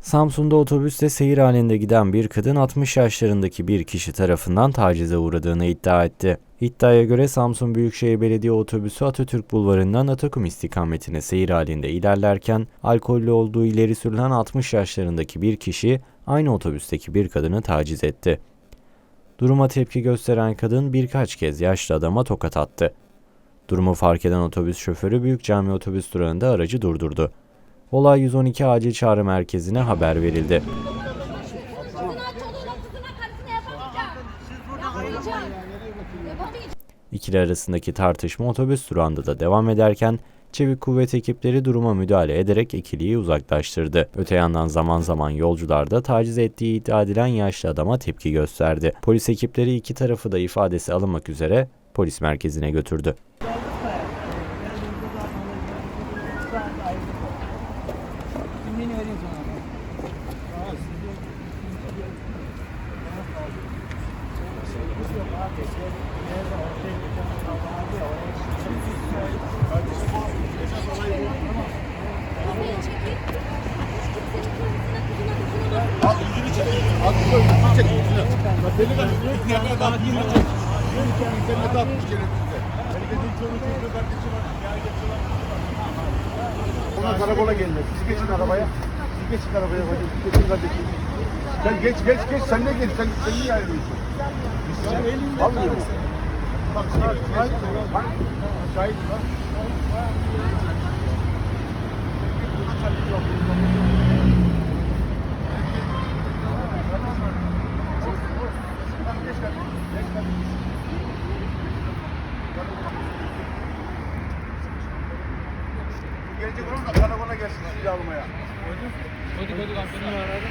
Samsun'da otobüste seyir halinde giden bir kadın 60 yaşlarındaki bir kişi tarafından tacize uğradığını iddia etti. İddiaya göre Samsun Büyükşehir Belediye otobüsü Atatürk Bulvarı'ndan Atakum istikametine seyir halinde ilerlerken alkollü olduğu ileri sürülen 60 yaşlarındaki bir kişi aynı otobüsteki bir kadını taciz etti. Duruma tepki gösteren kadın birkaç kez yaşlı adama tokat attı. Durumu fark eden otobüs şoförü Büyük Cami otobüs durağında aracı durdurdu. Olay 112 acil çağrı merkezine haber verildi. İkili arasındaki tartışma otobüs durağında da devam ederken çevik kuvvet ekipleri duruma müdahale ederek ikiliyi uzaklaştırdı. Öte yandan zaman zaman yolcular da taciz ettiği iddia edilen yaşlı adama tepki gösterdi. Polis ekipleri iki tarafı da ifadesi alınmak üzere polis merkezine götürdü. Kimliğini vereyim sana. Al yüzünü çek. Al yüzünü çek. yüzünü. Bak Beni de internete atmış. İnternete atmış gerekirse. Beni de din çoluğu çocuğu kardeşi var. Ya geçiyorlar. Ona karakola gelin. Siz geçin arabaya. Siz geçin arabaya. Geçin kardeşim. Sen geç geç geç. Sen de geç. Sen, sen niye ayrılıyorsun? Almıyor musun? Bak şahit. Bak şahit var. Gelecek olan da karakola gelsin sizi almaya. Koyduk koyduk amcanı aradım.